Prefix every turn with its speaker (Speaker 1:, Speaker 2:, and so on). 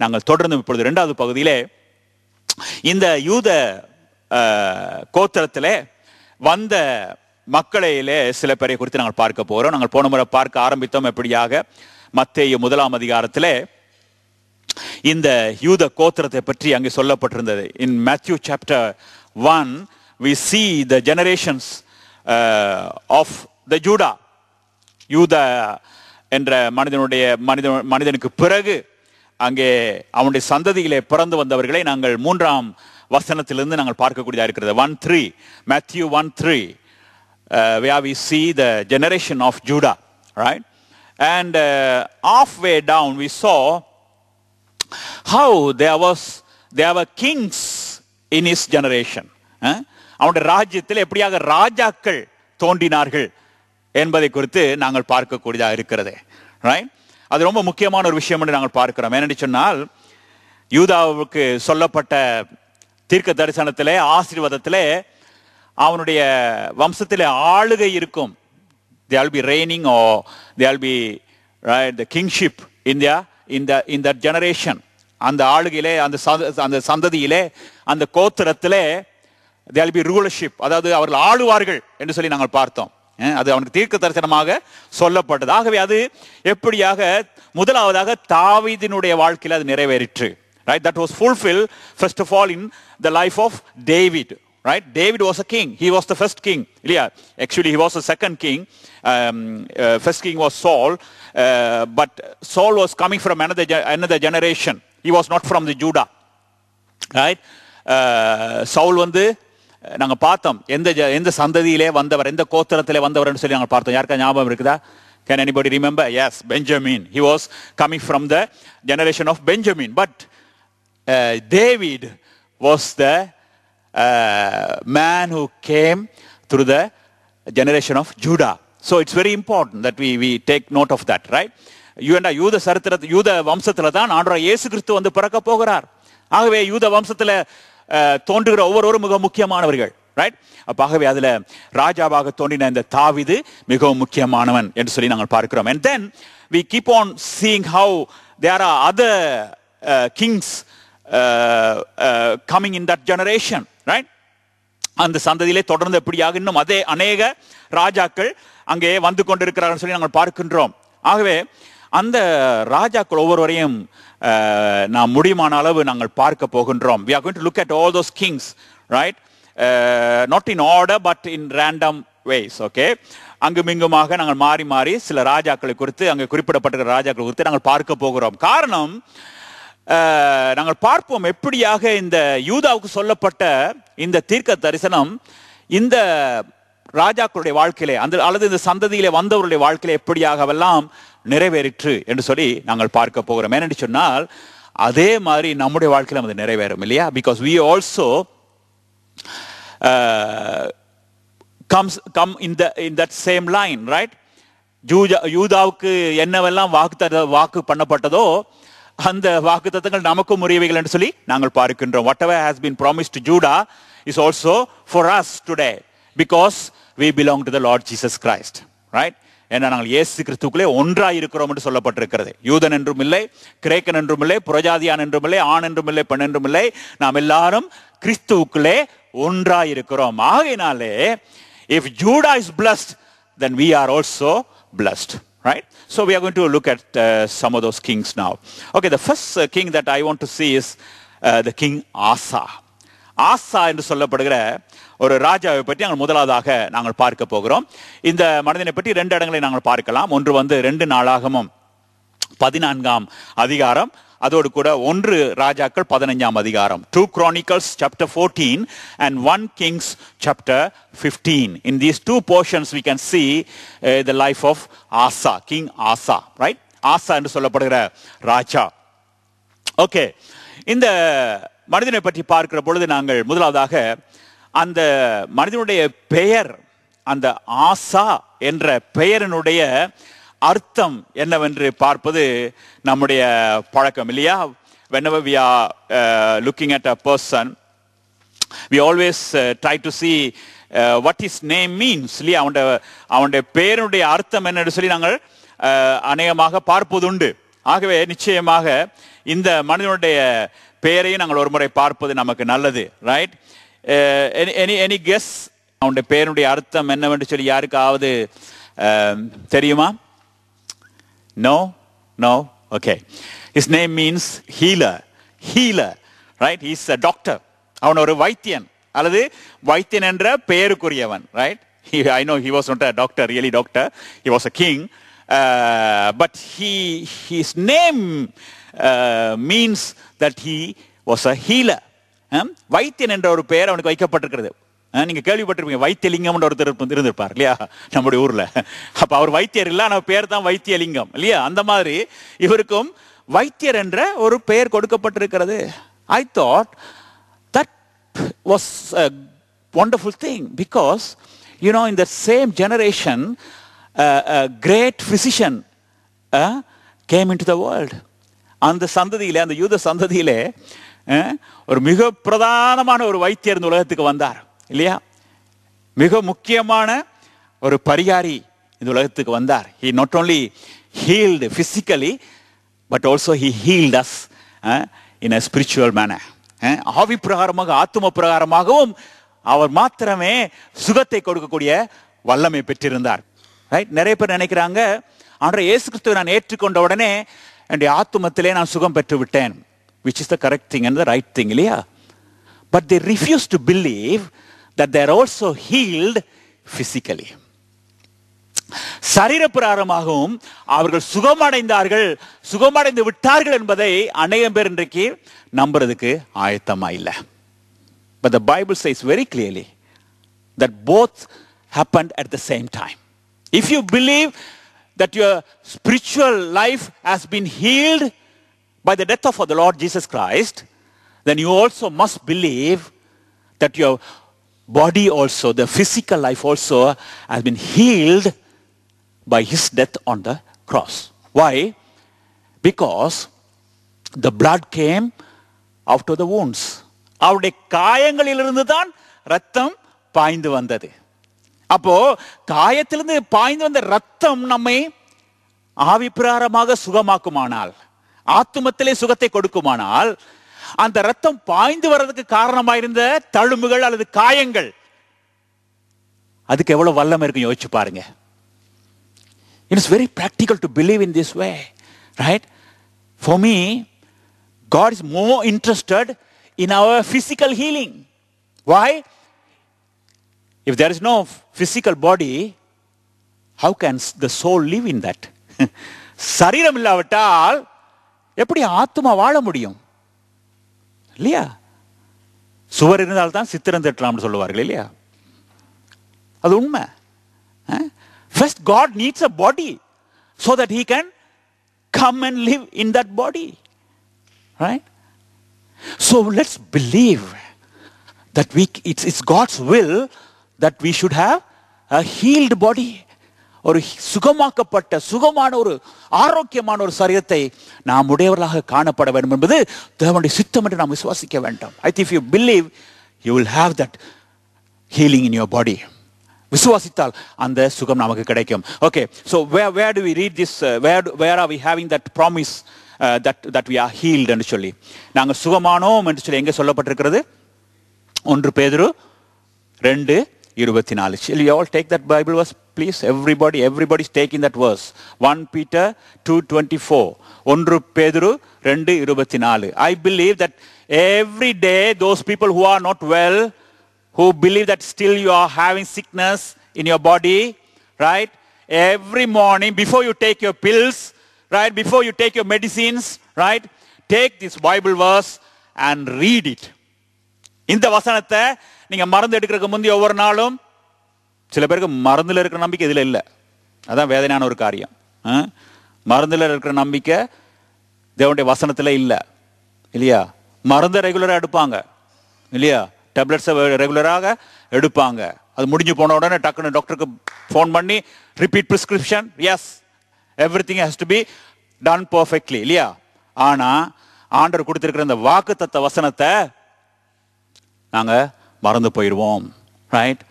Speaker 1: நாங்கள் தொடர்ந்து இப்பொழுது இரண்டாவது பகுதியிலே இந்த யூத கோத்திரத்தில் கோத்திரத்திலே வந்த மக்களையிலே சில பேரை குறித்து நாங்கள் பார்க்க போகிறோம் நாங்கள் போன முறை பார்க்க ஆரம்பித்தோம். எப்படியாக? மத்திய முதலாம் அதிகாரத்தில் இந்த யூத கோத்திரத்தை பற்றி அங்கே சொல்லப்பட்டிருந்தது. In Matthew chapter one we see the generations of the Judah யூத என்ற மனிதனுடைய மனித மனிதனுக்கு பிறகு அங்கே அவனுடைய சந்ததியிலே பிறந்து வந்தவர்களை நாங்கள் மூன்றாம் வசனத்திலிருந்து நாங்கள் பார்க்கக்கூடியதாக இருக்கிறது. One three Matthew one three where we see the generation of Judah, right? And uh, halfway down we saw how there was there were kings in his generation. அவனுடைய ராஜ்யத்தில் எப்படியாக ராஜாக்கள் தோன்றினார்கள் என்பதை குறித்து நாங்கள் பார்க்கக்கூடியதாக இருக்கிறது. ரைட் அது ரொம்ப முக்கியமான ஒரு விஷயம் என்று நாங்கள் பார்க்கிறோம். ஏனென்று சொன்னால் யூதாவுக்கு சொல்லப்பட்ட தீர்க்க தரிசனத்திலே ஆசீர்வாதத்திலே அவனுடைய வம்சத்திலே ஆளுகை இருக்கும். They all be or oh they all be the in their in இந்த in அந்த ஆளுகையிலே அந்த சந்த- அந்த சந்ததியிலே அந்த கோத்திரத்திலே they'll பி ரூலர்ஷிப் அதாவது அவர்கள் ஆளுவார்கள் என்று சொல்லி நாங்கள் பார்த்தோம். அது அவனுக்கு தீர்க்க தரிசனமாக சொல்லப்பட்டது ஆகவே அது எப்படியாக முதலாவதாக தாவீதினுடைய வாழ்க்கையில் அது நிறைவேறிற்று right that was fulfilled first of all in the life of david right david was a king he was the first king yeah actually he was the second king um, uh, first king was saul uh, but saul was coming from another ge- another generation he was not from the judah right uh, Saul வந்து நாங்கள் பார்த்தோம் எந்த எந்த சந்ததியிலே வந்தவர் எந்த கோத்திரத்திலே வந்தவர்னு சொல்லி நாங்கள் பார்த்தோம் யாருக்கா ஞாபகம் இருக்குதா can anybody remember yes Benjamin he was coming from the generation of Benjamin but David was the man who came through the generation of Judah so it's very important that we we take note of that right யூண்டா யூத சரித்திர யூத வம்சத்தில் தான் ஆண்டோரா இயேசு கிறிஸ்து வந்து பிறக்க போகிறார் ஆகவே யூத வம்சத்தில் தோன்றுகிற ஒவ்வொருவரும் மிக முக்கியமானவர்கள் ரைட் அப்பாகவே ஆகவே அதுல ராஜாவாக தோன்றின இந்த தாவிது மிகவும் முக்கியமானவன் என்று சொல்லி நாங்கள் பார்க்கிறோம். And then we keep on seeing how there are other kings coming in that generation right அந்த சந்ததியிலே தொடர்ந்து எப்படியாக இன்னும் அதே அநேக ராஜாக்கள் அங்கே வந்து கொண்டிருக்கிறார்கள் சொல்லி நாங்கள் பார்க்கின்றோம். ஆகவே அந்த ராஜாக்கள் ஒவ்வொருவரையும் நாம் முடியுமான அளவு நாங்கள் பார்க்க போகின்றோம். We are going to look at all those kings right not in order but in random ways okay அங்குமிங்குமாக நாங்கள் மாறி மாறி சில ராஜாக்களை குறித்து அங்கே குறிப்பிடப்பட்டிருக்கிற ராஜாக்களை குறித்து நாங்கள் பார்க்க போகிறோம். காரணம் நாங்கள் பார்ப்போம் எப்படியாக இந்த யூதாவுக்கு சொல்லப்பட்ட இந்த தீர்க்க தரிசனம் இந்த ராஜாக்களுடைய வாழ்க்கையிலே அந்த அல்லது இந்த சந்ததியிலே வந்தவருடைய வாழ்க்கையிலே எப்படியாகவெல்லாம் நிறைவேறிற்று என்று சொல்லி நாங்கள் பார்க்க போகிறோம். ஏனென்று சொன்னால் அதே மாதிரி நம்முடைய வாழ்க்கையில் அது நிறைவேறும் இல்லையா? Because we also comes come இந்த in that same line right Judah யூதாவுக்கு என்னவெல்லாம் வாக்கு வாக்கு பண்ணப்பட்டதோ அந்த வாக்கு தத்தங்கள் நமக்கும் உரியவைகள் என்று சொல்லி நாங்கள் பார்க்கின்றோம். Whatever has been promise to Judah is also for us today because we belong to the Lord Jesus Christ right ஏன்னா நாங்கள் இயேசு கிறிஸ்துக்குள்ளே ஒன்றாய் இருக்கிறோம் என்று சொல்லப்பட்டிருக்கிறது. யூதன் என்றும் இல்லை கிரேக்கன் என்றும் இல்லை புரஜாதியான் என்றும் இல்லை ஆண் என்றும் இல்லை பெண் என்றும் இல்லை. நாம் எல்லாரும் கிறிஸ்துவுக்குள்ளே ஒன்றாய் இருக்கிறோம். ஆகையினாலே if Judah is blessed then we are also blessed right? So we are going to look at uh, some of those kings now. Okay the first uh, king that i want to see is uh, the king asa. Asa என்று சொல்லப்படுகிற ஒரு ராஜாவை பற்றி நாங்கள் முதலாவதாக நாங்கள் பார்க்க போகிறோம். இந்த மனிதனை பற்றி ரெண்டு இடங்களை நாங்கள் பார்க்கலாம். ஒன்று வந்து ரெண்டு நாளாகமும் பதினான்காம் அதிகாரம் அதோடு கூட ஒன்று ராஜாக்கள் பதினஞ்சாம் அதிகாரம். Two chronicles chapter fourteen and one kings chapter fifteen in these two portions we can see the life of Asa king Asa right Asa என்று சொல்லப்படுகிற ராஜா. ஓகே இந்த மனிதனை பற்றி பார்க்கிற பொழுது நாங்கள் முதலாவதாக அந்த மனிதனுடைய பெயர் அந்த ஆசா என்ற பெயரினுடைய அர்த்தம் என்னவென்று பார்ப்பது நம்முடைய பழக்கம் இல்லையா? Whenever we are uh, looking at a person we always uh, try to see uh, what his name means இல்லையா? அவனுடைய அவனுடைய பெயருடைய அர்த்தம் என்னன்னு சொல்லி நாங்கள் uh, அநேகமாக பார்ப்பதுண்டு. ஆகவே நிச்சயமாக இந்த மனிதனுடைய பெயரையும் நாங்கள் ஒரு முறை பார்ப்பது நமக்கு நல்லது ரைட் எனி எனி கெஸ் அவனுடைய பேருடைய அர்த்தம் என்னவென்று சொல்லி யாருக்காவது eh, தெரியுமா? No no okay is name means healer healer right is a doctor அவன் ஒரு வைத்தியன். அல்லது வைத்தியன் என்ற பெயருக்குரியவன் right I know he was not a doctor really doctor he was a king Uh, but his his name means that he was a healer. Um, வைத்தியன் என்ற ஒரு பெயர் அவனுக்கு வைக்கப்பட்டிருக்கிறது. Uh, நீங்க கேள்விப்பட்டிருப்பீங்க வைத்தியலிங்கம் ஒருத்தர் இருந்திருப்பார் இல்லையா? நம்முடைய ஊர்ல. அப்ப அவர் வைத்தியர் இல்ல ஆனா பேர் தான் வைத்தியலிங்கம் இல்லையா? அந்த மாதிரி இவருக்கும் வைத்தியர் என்ற ஒரு பெயர் கொடுக்கப்பட்டிருக்கிறது. I thought that was wonderful thing because you know இந்த same generation the same generation came a great physician uh, came into the world. அந்த சந்ததியிலே அந்த யூத சந்ததியிலே uh, ஒரு மிக பிரதானமான ஒரு வைத்தியர் இந்த உலகத்துக்கு வந்தார் இல்லையா? மிக முக்கியமான ஒரு பரிகாரி இந்த உலகத்துக்கு வந்தார். He not only healed physically but also he healed us in a spiritual manner ஆவி பிரகாரமாக ஆத்தும பிரகாரமாகவும் அவர் மாத்திரமே சுகத்தை கொடுக்கக்கூடிய வல்லமை பெற்றிருந்தார். ரைட் நிறைய பேர் நினைக்கிறாங்க ஆண்டு இயேசு கிறிஸ்துவை நான் ஏற்றுக்கொண்ட உடனே என்னுடைய ஆத்துமத்திலே நான் சுகம் பெற்று விட்டேன் which is the correct thing and the right thing இல்லையா but they refuse to believe that they're also healed physically சரீர பிராரமாகவும் அவர்கள் சுகமடைந்தார்கள் சுகமடைந்து விட்டார்கள் என்பதை அநேகம் பேர் இன்றைக்கு நம்புறதுக்கு ஆயத்தமா இல்லை but the Bible says very clearly that both happen at the same time If you believe that your spiritual life has been healed by the death of the Lord Jesus Christ, then you also must believe that your body also, the physical life also, has been healed by his death on the cross. Why? Because the blood came out of the wounds. அவருடைய காயங்களிலிருந்து தான் ரத்தம் பாய்ந்து வந்தது அப்போ காயத்திலிருந்து பாய்ந்து வந்த ரத்தம் நம்மை ஆவிப்பிராரமாக சுகமாக்குமானால் ஆத்துமத்திலே சுகத்தை கொடுக்குமானால் அந்த ரத்தம் பாய்ந்து வர்றதுக்கு காரணமாயிருந்த தழும்புகள் அல்லது காயங்கள் அதுக்கு எவ்வளவு வல்லமை இருக்கும் யோசிச்சு பாருங்க. It's very very to believe in this way right for me God is more interested in our physical healing why If there is no physical body, how can the soul live in that? சரீரம் இல்லாவிட்டால் எப்படி ஆத்மா வாழ முடியும்? இல்லையா? சுவர் இருந்தால் தான் சித்திரம் தட்டலாம்னு சொல்லுவார்கள் இல்லையா? அது உண்மை. First God needs a body so that he can come and live in that body right so let's believe that week it's it's God's will that we should have a healed body ஒரு சுகமாக்கப்பட்ட சுகமான ஒரு ஆரோக்கியமான ஒரு சரீரத்தை நாம் உடையவர்களாக காணப்பட வேண்டும் என்பது தேவனுடைய சித்தம் என்று நாம் விசுவாசிக்க வேண்டும். I if you believe you will have that healing in your body விசுவாசித்தால் அந்த சுகம் நமக்கு கிடைக்கும். Okay so where where do we read this where where are we having that promise that that we are healed என்று சொல்லி? நாங்கள் சுகமானோம் என்று சொல்லி எங்கே சொல்லப்பட்டிருக்கிறது? ஒன்று பேதுரு ரெண்டு இருபத்தி நாலு Shall you all take that Bible verse, please? Everybody, everybody's taking that verse. 1 Peter 2.24. ஒன்று பேதுரு ரெண்டு இருபத்தி நாலு I believe that every day those people who are not well, who believe that still you are having sickness in your body, right? Every morning before you take your pills, right? Before you take your medicines, right? Take this Bible verse and read it. இந்த வசனத்தை நீங்க மருந்து எடுக்கிறதுக்கு முந்தைய ஒவ்வொரு நாளும் சில பேருக்கு மருந்துல இருக்கிற நம்பிக்கை இதுல இல்லை. அதான் வேதனையான ஒரு காரியம். ஆ? மருந்துல இருக்கிற நம்பிக்கை தேவனுடைய வசனத்துல இல்லை. இல்லையா? மருந்தை ரெகுலரா எடுப்பாங்க. இல்லையா? டேப்லெட்ஸை ரெகுலராக எடுப்பாங்க. அது முடிஞ்சு போன உடனே டக்குன்னு டாக்டருக்கு ஃபோன் பண்ணி repeat prescription yes everything has to be done perfectly இல்லையா? ஆனால் ஆண்டர் கொடுத்துருக்கிற இந்த வாக்கு தத்த வசனத்தை நாங்கள் மறந்து போயிடுவோம் ரைட்